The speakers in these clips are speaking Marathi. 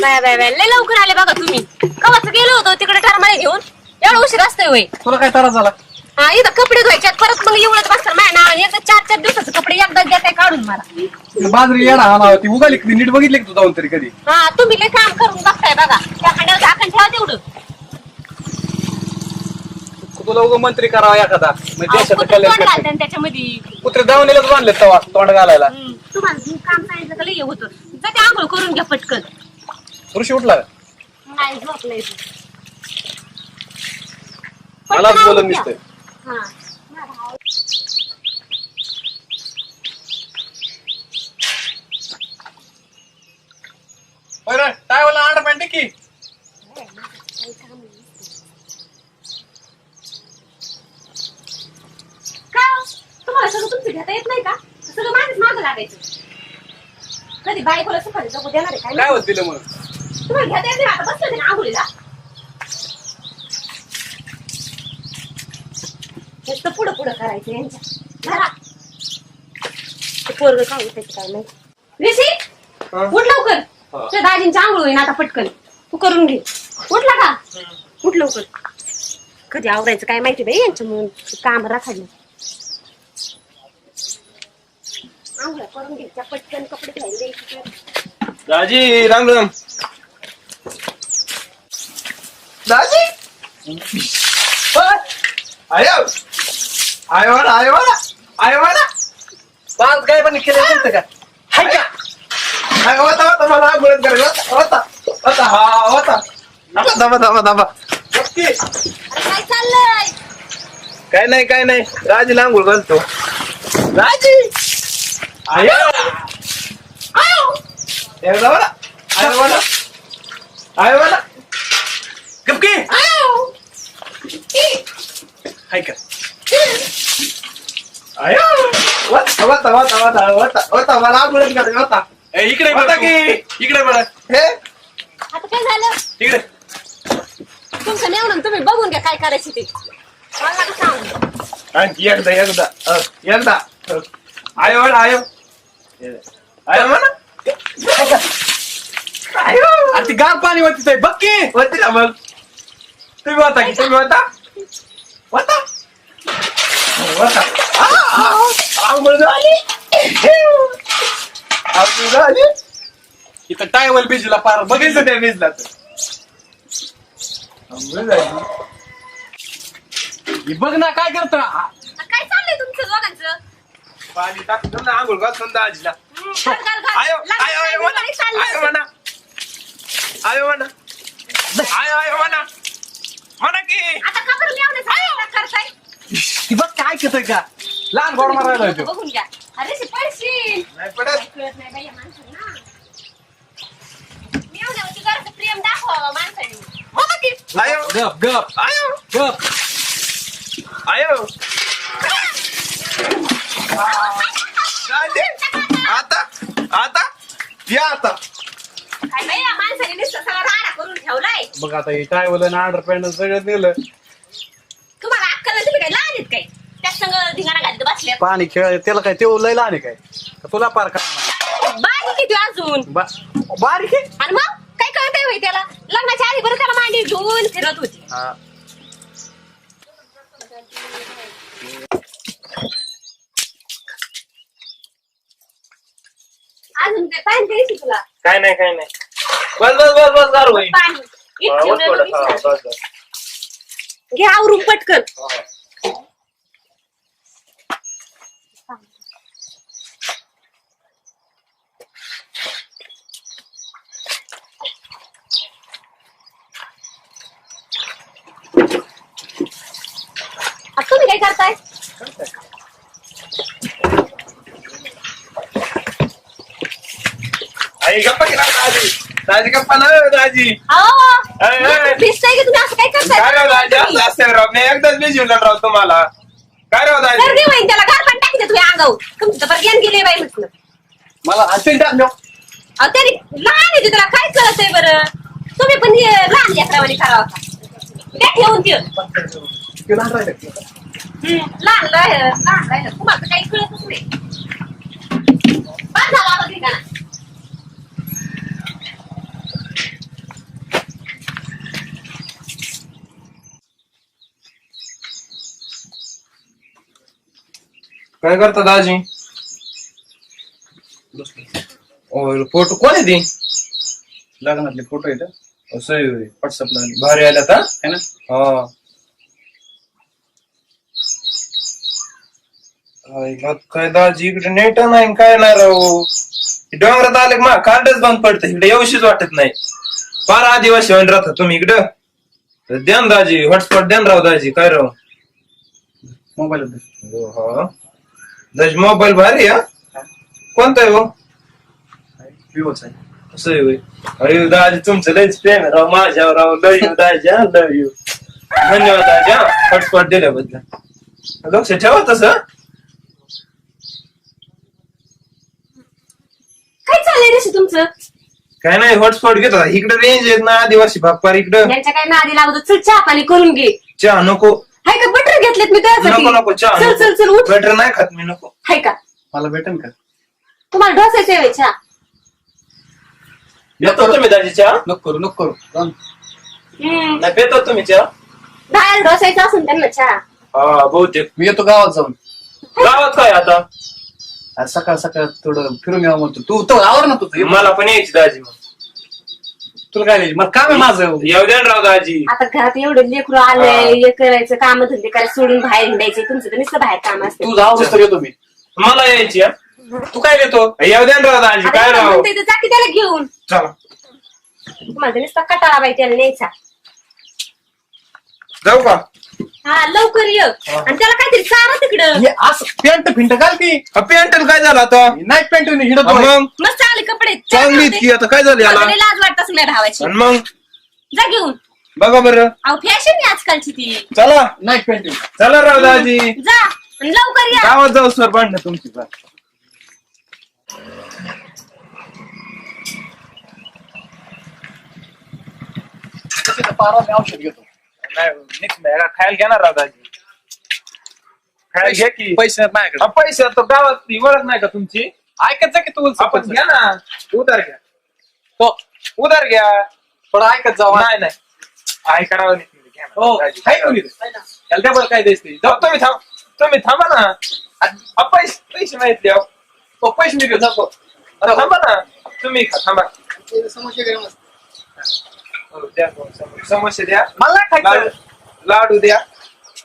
Bye bye bye. लय लवकर आले बघा तुम्ही. कवाच गेलो होतो तिकडे टरमाळे घेऊन. एवढा उशीर असतोय होय. तुला काय त्रास झाला? हा इथं कपडे धुवायचे परत मग एवढंच बसतात माझ्या नावाने. एकदा चार चार दिवसाचे कपडे एकदा देताय काढून मला. बाजरी येडा हा नाव ती उगाली कधी नीट बघितली का तू जाऊन तरी कधी? हा तुम्ही लय काम करून बघताय बघा. त्या खंड्यावर झाकण ठेवा तेवढं. तुला उगा मंत्री करावा एखादा. म्हणजे अहो, देशाचं कल्याण तोंड करते. घालते त्याच्यामध्ये. कुत्रे दावणीलाच बांधले तवा तोंड घालायला. हम्म, तुम्हाला जे काम सांगितलं का लय हे होतं. जा ते आंघोळ करून घ्या पटकन. ऋषी उठला का? नाही झोपलंय तू. मलाच घ्या. दिसतंय हा. बरं काय बोला की का हो? तुम्हाला सगळं तुमचं घेता येत नाही का सगळं माझ्याच मागं लागायचं कधी बायकोला सुखाने जगू देणार आहे काय काय होत दिलं म्हणून तुम्हाला घेता येत नाही आता बसलं ना आंघोळीला. नुसतं पुढं पुढं करायचं यांच्या. घरा ते पोरग काय होतं त्याचं काय नाही ऋषी हा? उठ लवकर. हा. तुझ्या दाजींची आंघोळ होईन आता पटकन. तू करून घे. उठला का? उठ लवकर. कधी आवरायचं काय माहिती बाई यांच्या म्हणून काम राखायला. आंघोळ करून घ्यायच्या पटकन कपडे घ्यायला. दाजी राम राम. दाजी? आयो आयो वाला आयो वाला आयो वाला पाच काय पण केलं नसतं का? हाय का? हाय, होता होता मला आंघोळच करायचं होता. होता होता हा होता. दाबा दाबा दाबा दाबा नक्की. अरे काय चाललंय? काय नाही काय नाही. राजीला आंघोळ घालतो. राजी? आयो आयो एकदा बरं आयो वाला आयो वाला गपके. आयो. हाय का आयो. वता वता वता वता वता वता मला आंघोळच करायचं होता ए, इकडे होता बघ. तू. की? इकडे बघ. हे? आता काय झालं? इकडे. तुमचं नेऊन तुम्ही बघून घ्या काय करायची ते. मला नका सांगू. आणखी एकदा एकदा. अ, एकदा. अ, आयो वाला आयो. आयो म्हणा. आयो. अरे ती गार पाणी होती ते बघ की. होती ना मग. तुम्ही होता की तुम्ही होता आंघोळ झाली आंघोळ झाली इथं टायवल भिजला पार बघायचं त्या वीजला तर आंघोळ झाली ही बघ ना काय करत काय चाललंय तुमचं दोघांचं पाणी टाकून ना आंघोळ घालून दाजीला हम्म, घाल, घाल, घाल. आयो लग्नाचं आयो आयो म्हणा काही चाललंय. आयो म्हणा आयो म्हणा आयो आयो म्हणा म्हणा की. आता का बरं मेवणे सांगितलं करताय? ती बघ काय करतोय का? लहान गोड मारायला तो बघून घ्या. अरे शे पडशील नाही पडत. काय कळत नाही बाई या माणसांना मेवण्यावरती जरासं प्रेम दाखवावं माणसाने. की आयो गप गप. आयो गप. आयो गांधी आता आता या आता. काय बाई या माणसाने नुसतं सगळं राडा करून ठेवलाय. बघ आता हे टायवल आणि अंडर पॅन्ट सगळं नेलं. तुम्हाला अक्कल तुम्ही काय लहान आहेत काय? त्या संग धिंगाणा घालत बसल्यात पाणी खेळ त्याला काय ते लय लहान आहे काय? का तुला पार का? बारीक किती अजून. बारीक आहे? आणि मग काय कळतंय होय त्याला? लग्नाच्या आधी बरं त्याला मांडी घेऊन फिरत होती. हा. अजून काय पाणी द्यायची तुला? काय नाही काय नाही. बस बस बस बस गार होईल. पाणी. इतकी. घे आवरून पटकन. आता तुम्ही काय करताय? आई गप्पा केला दाजी गप्पा ना दाजी अहो. दिसतंय की तुम्ही असं काय करताय? काय राव दाजी असं असतं राव. मी एकदाच मी जिवला राव तुम्हाला. काय राव दाजी सर्दी होईन त्याला. गार पण टाकी तुम्ही अंगावर. तुमचं तर ज्ञान गेले बाई म्हटलं. मला हसेल टाकलं अहो तरी लहान आहे ते त्याला. काय कळत आहे बरं? तुम्ही पण हे लहान लेकरावानी करावं का त्या ठेवून ठेव. ते लहान राहिलं. लहान राहिलं लहान राहिलं तुम्हाला तर काही कळतच नाही. बस झाला आता ठिकाणा काय करता दाजी? फोटो कोण आहे ती? लग्नातले फोटो येत आहे होय. व्हॉट्सअपला भारी आल्या आता है ना? हा. मग काय दाजी इकडे नेट नाही काय नाही राहू हे डोंगरात आले मा कार्डच बंद पडतं. इकडे येऊशीच वाटत नाही. फार आदिवासी होऊन राहता तुम्ही इकडं. तर द्या ना दाजी हॉटस्पॉट द्या ना राव दाजी. काय राव? मोबाईल हो, दाजी मोबाईल भारी हा. कोणता आहे हो? विवोच आहे. असं आहे होय. अरे दाजी तुमचं लयच प्रेम आहे राव. माझ्यावर राव. लव यू हा. लव यू धन्यवाद दाजी हॉटस्पॉट दिल्याबद्दल. लक्ष ठेवा तसं. काय चाललंय तुमचं? काय नाही हॉटस्पॉट घेत इकडे रेंज येत ना आदिवासी भागपार इकडं. यांच्या काय नादी लागत चल चहा पाणी करून घे. चहा नको. हाय का? बटर घेतलेत मी त्यासाठी नको नको चहा चल चल चल उठ. बटर नाही खात मी नको. हाय का? मला भेटेन का? तुम्हाला ढोसायचं आहे चहा येतो तुम्ही दाजी चहा? नको करू नको करू. जाऊन. हम्म. नाही पेतो तुम्ही चहा. बाहेर ढोसायचं असेल त्यांना चहा. हा बहुतेक. मी येतो गावात जाऊन. गावात काय आता? आज सकाळ सकाळ थोडं फिरून यावं म्हणतो. तू तो आवर ना तुझं. मला पण यायची दाजी मग तुला काय द्यायची मला काम आहे माझं. येऊ द्या ना राव दाजी. आता घरात एवढं लेकरू आलंय हे. करायचं काम धंदे करायचं सोडून बाहेर हिंडायचे तुमचं तर नुसतं बाहेर काम असते. तू जाऊ तर येतो मी. मला यायची हा. तू काय देतो येऊ द्या ना राव दाजी आता काय एवढं राव? म्हणतंय तर जा की त्याला घेऊन. चला. तुम्हाला तर नुसता कटाळा बाई त्याला न्यायचा. जाऊ का? हा लवकर ये. आणि त्याला काहीतरी चारा तिकडं. हे असं पॅन्ट फिंट घाल ती पेंटल काय झालं आता? नाईट पॅन्ट हिडत हा नाही. मग? मस्त चांगले कपडे. चांगली की आता काय झालं याला? लय लाज वाटत नाही धावायची आणि मग? जा घेऊन. बघा बरं. अहो फॅशन आहे आजकालची ती. चला. नाईट पॅन्ट चला राव दाजी जा. आणि लवकर या. गावात जाऊ सर भांडणं तुमची पण पारा मी औषध घेतो. नाही. नाही? खायला घेणार राव दाजी. खायला घ्या की. पैसे नाहीत माझ्याकडे. हा, पैसे तो गावात ती ओळख नाही का तुमची? ऐकत जा की तू आपण घ्या ना. उधार घ्या. तो उधार घ्या. थोडं ऐकत जाऊ नाही नाही. ऐका राव नीट नीट घ्या ना, हो दाजी. काय कोणी त्याला डबल काय द्यायचं जाऊ, तुम्ही थांब. तुम्ही थांबा ना. हा, पैसे पैसे माहितले अहो. तो पैसे मी घेतो अरे थांबा ना. तुम्ही खा थांबा. समस्या काय मस्त. हो, द्या समोसे. समोसे द्या. मला नाही लाडू खायचं लाडू द्या.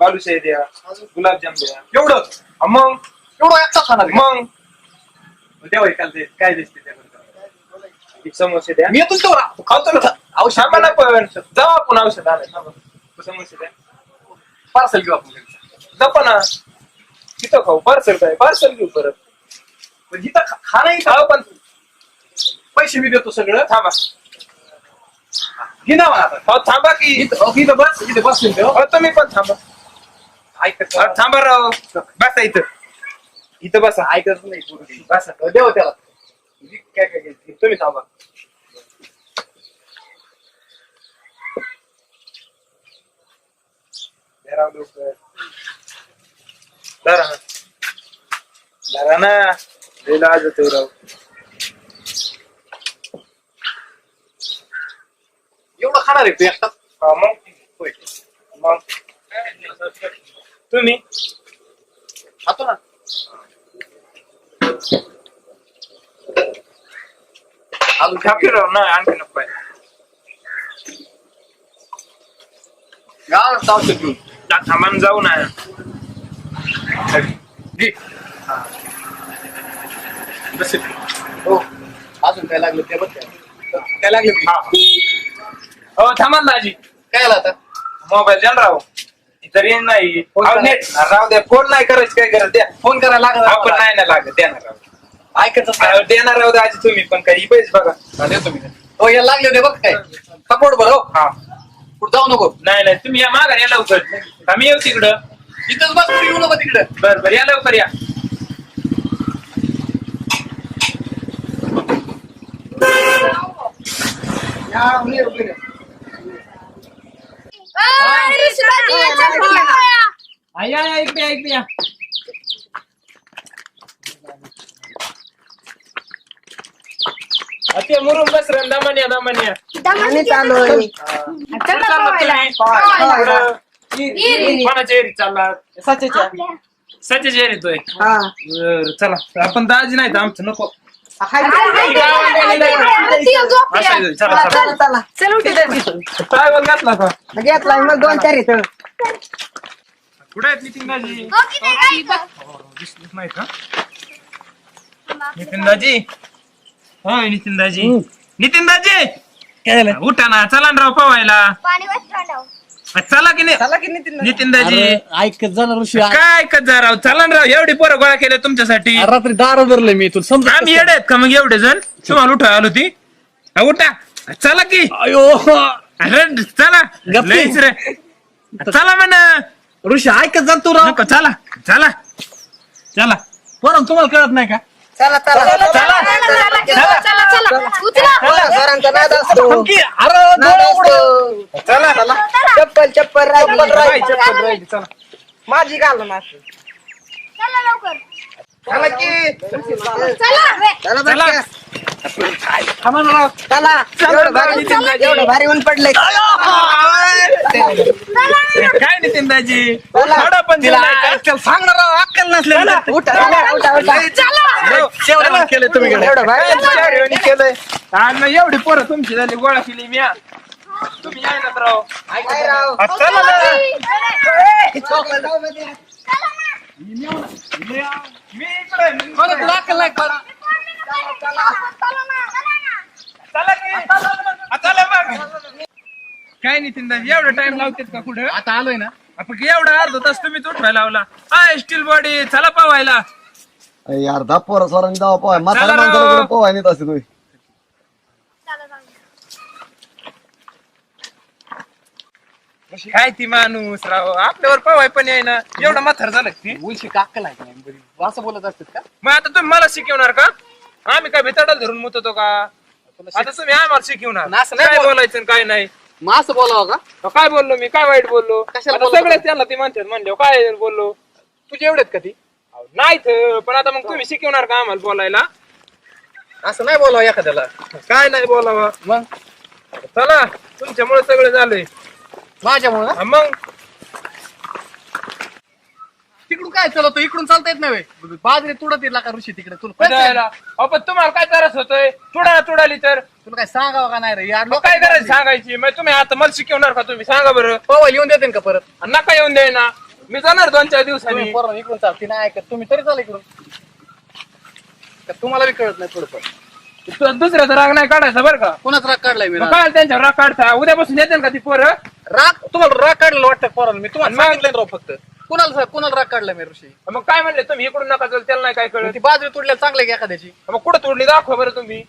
बालुशाही द्या. गुलाबजाम द्या. एवढं. हा, मग? एवढं एकटा खाणार आहे. मग? द्या वैकाल ते काय दिसते त्याबद्दल? एक समोसे द्या. मी येतो तेवढा. खातो ना. औषध थांबा ना पण. जाऊ आपण औषध आणाय थांबा. समोसे द्या. पार्सल घेऊ आपण जपा ना. तिथं खाऊ. पार्सल काय? पार्सल घेऊ परत. पण इथं खा- खाणं खाऊ पण पैसे मी देतो सगळं. थांबा. घे ना मला आता हो थांबा की इथं बस इथं बस तुम्ही पण थांबा ऐकत थांबा राव बसा इथं इथं बसा ऐकत नाही. बसा देव त्याला काय काय तुम्ही थांबा. धरा ना. धरा ना लय लाज होतोय राव एवढं खाणार आहे तू एकटा? हा मग? होय. मग? तुम्ही? खातो ना. अजून खाकी राव ना आणखी नको पाहिजे. गावात औषध घेऊन जा, थांबा ना, जाऊ ना. घे. हो. अजून काय लागलं ते बघ. काय लागलं? हा. हो थांबा ना दाजी. काय आलं आता? मोबाईल द्या ना राव. इथं रेंज नाही. फोन अहो, करा. नेट राव द्या फोन नाही करायची काय गरज? द्या. फोन करायला आपण लागला नाही ना लागत द्या ना राव. ऐकतच अहो, नाही देणार राव दाजी तुम्ही पण काही पैसे बघा. हा, देतो मी. हो या लागले होते बघ काय. सपोर्ट बरं हो. हा. कुठं जाऊ नको. नाही नाही तुम्ही या माघार या लवकर. आम्ही येऊ तिकडं. इथंच बस कुठं येऊ नको तिकडे. बर बर या लवकर या. आ, ते मुरुम बस रे दमन्या दमन्या आणि चालू आहे. कोणाच्या एरी चालला सच्याच्या सचिन येतोय हा बरं, चला आपण दाजी नाही तर आमचं नको हाय असायचं, चला चला चला चला चल उठ काय बोल घातला का घेतलाय मग दोन चार इथं कुठे आहेत नितीन दाजी दिसलीच नाही का नितीन दाजी होय नितीन दाजी नितीन दाजी काय झालं उठा ना चला ना राव पवायला चला की नाही? चला की नितीन नितीन दाजी अरे, ऐकत जाणार ऋषी. काय ऐकत जा राव? चला ना राव एवढी पोरं गोळा केल्या तुमच्यासाठी. रात्री दार धरले मी तुला समजा आम्ही येडे आहेत का मग एवढे जण? तुम्हाला उठा आलो ती. हा, उठा. चला की. अयो. अरे चला. गप्पी. लईच रे. चला म्हण. ऋषी ऐकत जा तू राव. नको चला. चला. चला. बरं तुम्हाला कळत नाही का? चला चला. चला चला उचला. चला, सरांचा नाद असतो. थमकी, अरे नाद डोळे उघडं. असतो चला. चला. चप्पल चप्पल राहिली. राही, चप्पल राहिली, चला. माझी घाल ना चला की. चला चला. बरं थांबा ना राव. चला. एवढं भारी एवढं भारी ऊन पडलंय. काय नितीन दाजी चला. थोडा पण दिला का? अक्कल सांग ना राव अक्कल नसले उठा उठा केलं तुम्ही. एवढं भारी. केलंय? आणि मग एवढी पोरं तुमची झाली गोळा केली मी तुम्ही याय ना राव. काय राव. आ, चला ना. मी इकडे अक्कल नाही का? चला की. आ, चला मग. काय नितीन एवढा टाइम लावतात का कुठं आता आलोय ना आपण एवढा अर्धा तास तुम्ही उठवायला लावला हाय स्टील बॉडी चला पावायला अरे यार पोरं स्वरांनी दावा पोहाय म्हातारा चला राव. माणसाला पोहाय नेत असते तुम्ही काय ती माणूस राव? आपल्यावर पवाय पण आहे ना एवढं म्हातार झालं ती? उलशी का अक्कल आहे नाही बरी? असं बोलत असतात का? मग आता तुम्ही मला शिकवणार का? आम्ही काय भिताडाल धरून मुततो का? आता तुम्ही आम्हाला शिकवणार. ना, असं नाही काय बोल- बोलायचं आणि काय नाही? मग असं बोलावं का? अहो, काय बोललो मी? काय वाईट बोललो? कशाला आता बोललो सगळे त्यांना ती म्हणतात म्हणले काय बोललो? तुझे एवढेत का ती? अहो, नाहीत. पण आता मग तुम्ही शिकवणार का आम्हाला बोलायला? असं नाही बोलावं एखाद्याला. काय नाही बोलावं. मग? चला तुमच्यामुळे सगळं झालंय. माझ्यामुळे? हा, मग? तिकडून काय चालवतो? इकडून चालता येत नाही. बाजरी तुडत येईल का ऋषी तिकडे? तुला कळत. अहो, पण तुम्हाला काय त्रास होतोय? तुडा तुडाली तर. तुला काय सांगावं का नाही रे? यार मग काय करायचं सांगायची? मग तुम्ही आता मला शिकवणार का तुम्ही? सांगा बरं. पवा येऊन देते का परत? आणि नका येऊन द्याय ना मी जाणार दोन चार दिवसांनी. तुम्ही पोरांनो इकडून चाल. ती नाही ऐकत. तुम्ही तरी चाल इकडून. का तुम्हाला बी कळत नाही थोडंफार तु- दुसऱ्याचा राग नाही काढायचा बरं का? कोणाच राग काढलाय मी मग राग? काय त्यांच्यावर राग काढता. उद्यापासून येते का ती पोरं? राग तुम्हाला राग काढलेला वाटतं पोरांनो मी तुम्हाला मग? सांगितलं राव फक्त. कुणाला कुणाला राग काढलाय मी ऋषी? मग काय म्हणले तुम्ही? इकडून नका चल त्याला नाही काय कळत. ती बाजरी तुडल्या चांगल्या की एखाद्याची? मग कुठं तोडली दाखवा बरं तुम्ही.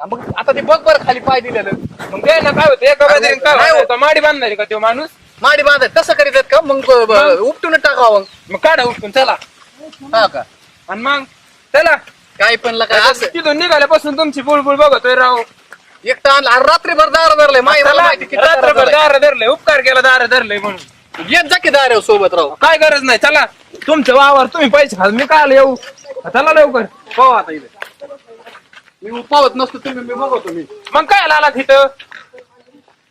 हा, मग आता ते बघ बरं खाली पाय दिलेलं. मग ते ना काय होतं? एका बाजरीने काय नाही होतं? माडी बांधणारी का तो माणूस? माडी बांधाय तसं करीत आहेत का? मग ब- ब- उपटून टाकावं मग. मग काढा उठून चला. हा का? आणि मग? चला. काय पण काय असं तिथून निघाल्यापासून तुमची बुळबुळ बघतोय राव. एकटा आणला अरे रात्रीभर दार चला, माहिती रात्रभर दार धरले उपकार केला दार धरले म्हणून. येत जा की दार सोबत राव काय गरज नाही चला. तुमचं वावर तुम्ही पैसे खाल मी काय येऊ. चला लवकर. हो आता इथे. मी पावत नसतो तुम्ही मी बघतो मी. मग काय आलात इथं?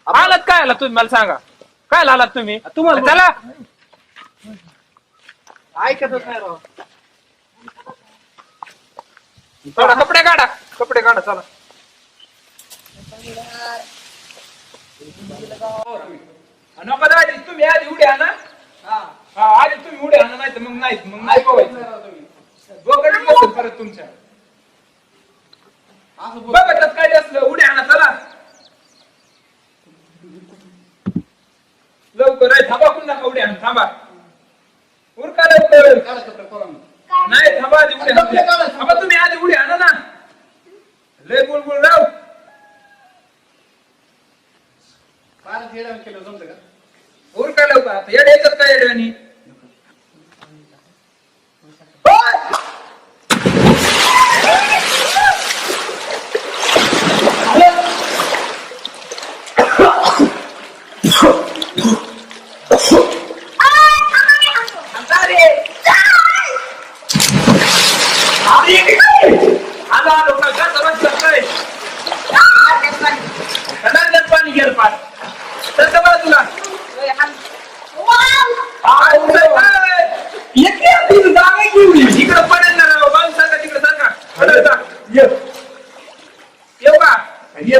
आलात काय आलात तुम्ही? मला सांगा. काय आलात तुम्ही? तुम्हाला- चला. ऐकतच नाही राव. थोडा कपडे काढा. कपडे काढा चला. नको दादी तुम्ही आधी उड्या आणा हा आधी तुम्ही उड्या आणा नाही तर मग नाही मग नाही. बोकडच नसेल परत तुमच्या बघत काय असलं उड्या आणा चला लवकर आहे, थांबा पुन्हा नका उड्या आणा थांबा. उरका लवकर. नाही थांबा आधी उड्या. थांबा तुम्ही आधी उड्या आणा ना. लय बुलबुल राव. उरका लवकर? आता येड येतात का येड्यानी 哎呀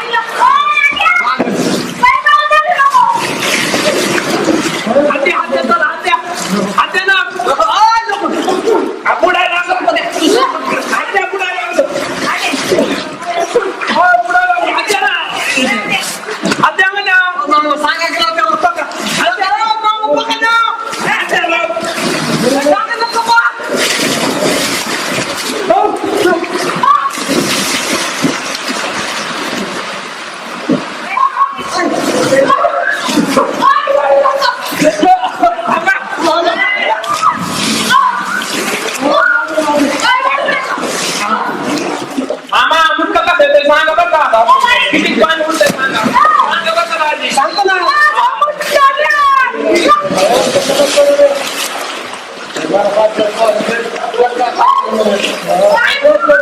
وَلَقَدْ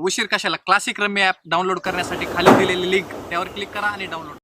उशीर कशाला? क्लासिक रम्य ॲप डाउनलोड करण्यासाठी खाली दिलेली लिंक त्यावर क्लिक करा आणि डाउनलोड